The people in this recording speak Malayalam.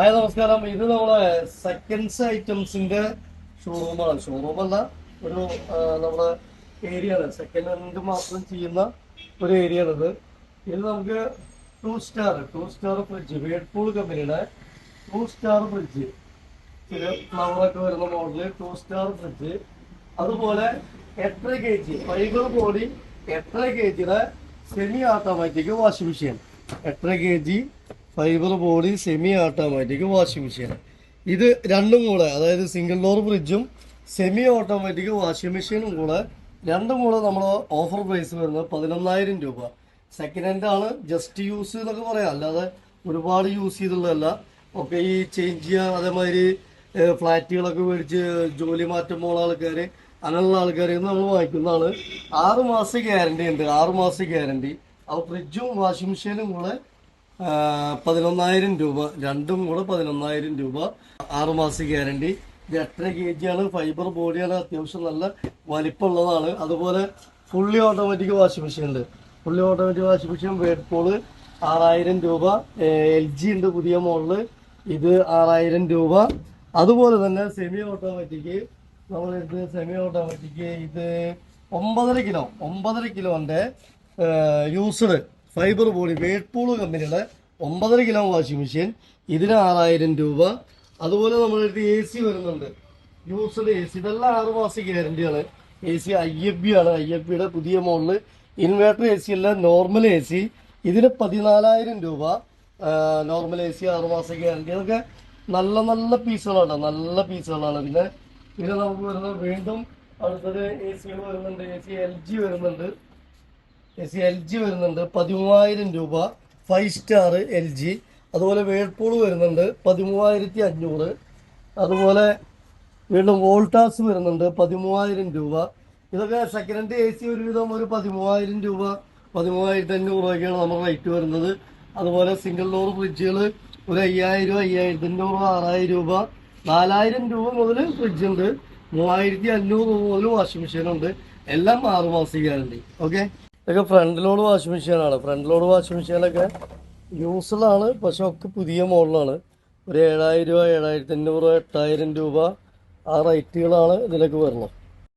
ഹായ് നമസ്കാരം. ഇത് നമ്മളെ സെക്കൻഡ്സ് ഐറ്റംസിന്റെ ഷോറൂമാണ് ഷോറൂം അല്ല ഒരു നമ്മുടെ ഏരിയ ആണ് സെക്കൻഡ് ഹാൻഡ് മാത്രം ചെയ്യുന്ന ഒരു ഏരിയ ആണിത് ഇത് നമുക്ക് two star two star fridge Whirlpool കമ്പനിയുടെ ടു സ്റ്റാർ ഫ്രിഡ്ജ് ഫ്ലവറൊക്കെ വരുന്ന മോഡൽ ടു സ്റ്റാർ ഫ്രിഡ്ജ് അതുപോലെ എട്ടര കെ ജി ഫൈബർ ബോഡി എട്ടര കെ ജിയുടെ സെമി ഓട്ടോമാറ്റിക് വാഷിംഗ് മെഷീൻ എട്ടര K G fibre body semi automatic washing machine ഇത് രണ്ടും കൂടെ അതായത് സിംഗിൾ ഡോർ ഫ്രിഡ്ജും സെമി ഓട്ടോമാറ്റിക് വാഷിംഗ് മെഷീനും കൂടെ രണ്ടും കൂടെ നമ്മൾ ഓഫർ പ്രൈസ് വരുന്നത് പതിനൊന്നായിരം രൂപ. സെക്കൻഡ് ഹാൻഡ് ആണ് ജസ്റ്റ് യൂസ് എന്നൊക്കെ പറയാം. അല്ലാതെ ഒരുപാട് യൂസ് ചെയ്തുള്ളതല്ല ഒക്കെ ഈ ചേഞ്ച് ചെയ്യുക അതേമാതിരി ഫ്ലാറ്റുകളൊക്കെ മേടിച്ച് ജോലി മാറ്റം പോണ ആൾക്കാർ അങ്ങനെയുള്ള ആൾക്കാരെ നമ്മൾ വാങ്ങിക്കുന്നതാണ്. ആറ് മാസം ഗ്യാരണ്ടി ഉണ്ട് ആറ് മാസം ഗ്യാരണ്ടി അപ്പോൾ ഫ്രിഡ്ജും വാഷിംഗ് മെഷീനും കൂടെ പതിനൊന്നായിരം രൂപ. രണ്ടും കൂടെ പതിനൊന്നായിരം രൂപ. ആറ് മാസം ഗ്യാരണ്ടി. ഇത് എട്ടര കെ ജി ആണ് ഫൈബർ ബോഡിയാണ് അത്യാവശ്യം നല്ല വലിപ്പമുള്ളതാണ്. അതുപോലെ ഫുള്ളി ഓട്ടോമാറ്റിക് വാഷിംഗ് മെഷീൻ ഉണ്ട്. Fully automatic washing machine Whirlpool ആറായിരം രൂപ. എൽ ജി ഉണ്ട് പുതിയ മോഡൽ. ഇത് ആറായിരം രൂപ. അതുപോലെ തന്നെ സെമി ഓട്ടോമാറ്റിക് നമ്മൾ ഇത് സെമി ഓട്ടോമാറ്റിക് ഇത് ഒമ്പതര കിലോ ഒമ്പതര കിലോന്റെ യൂസ്ഡ് ഫൈബർ ബോഡി വേൾപൂൾ കമ്പനിയുടെ ഒമ്പതര കിലോ വാഷിംഗ് മെഷീൻ ഇതിന് ആറായിരം രൂപ. അതുപോലെ നമ്മളടുത്ത് എ സി വരുന്നുണ്ട്. യൂസ്ഡ് എ സി ഇതെല്ലാം ആറ് മാസം ഗ്യാരണ്ടിയാണ് A C I F B ആണ്. ഐ എഫ് ബിയുടെ പുതിയ മോഡൽ ഇൻവേർട്ടർ എ സി അല്ല നോർമൽ എ സി ഇതിന് പതിനാലായിരം രൂപ. നോർമൽ എ സി ആറ് മാസം ഗ്യാരണ്ടി അതൊക്കെ നല്ല നല്ല പീസുകളാണ്. നല്ല പീസുകളാണ്. പിന്നെ പിന്നെ നമുക്ക് വരുന്നത് വീണ്ടും അടുത്തത് എ സികൾ വരുന്നുണ്ട്. എ സി എൽ ജി വരുന്നുണ്ട്. എ സി എൽ ജി വരുന്നുണ്ട്. പതിമൂവായിരം രൂപ. ഫൈവ് സ്റ്റാർ എൽ ജി അതുപോലെ വേൾപൂൾ വരുന്നുണ്ട്. പതിമൂവായിരത്തി അഞ്ഞൂറ് അതുപോലെ വീണ്ടും വോൾട്ടാസ് വരുന്നുണ്ട്. പതിമൂവായിരം രൂപ. ഇതൊക്കെ സെക്കൻഡ് ഹാൻഡ് എ സി ഒരുവിധം ഒരു പതിമൂവായിരം രൂപ. പതിമൂവായിരത്തി അഞ്ഞൂറ് രൂപയ്ക്കാണ് നമ്മുടെ റേറ്റ് വരുന്നത്. അതുപോലെ സിംഗിൾ ഡോർ ഫ്രിഡ്ജുകൾ ഒരു അയ്യായിരം അയ്യായിരത്തി അഞ്ഞൂറ് ആറായിരം രൂപ. നാലായിരം രൂപ മുതൽ ഫ്രിഡ്ജ് ഉണ്ട്. മൂവായിരത്തി അഞ്ഞൂറ് രൂപ മുതൽ വാഷിംഗ് മെഷീൻ ഉണ്ട്. എല്ലാം ആറ് മാസം ഗ്യാരണ്ടി ഓക്കെ ഇതൊക്കെ ഫ്രണ്ട് ലോഡ് വാഷിംഗ് മെഷീനാണ്. ഫ്രണ്ട് ലോഡ് വാഷിംഗ് മെഷീനൊക്കെ യൂസ്ഫുള്ളാണ് പക്ഷെ ഒക്കെ പുതിയ മോഡലാണ്. ഒരു ഏഴായിരം രൂപ ഏഴായിരത്തി അഞ്ഞൂറ് എട്ടായിരം രൂപ ആ റേറ്റുകളാണ് ഇതിലേക്ക് വരുന്നത്.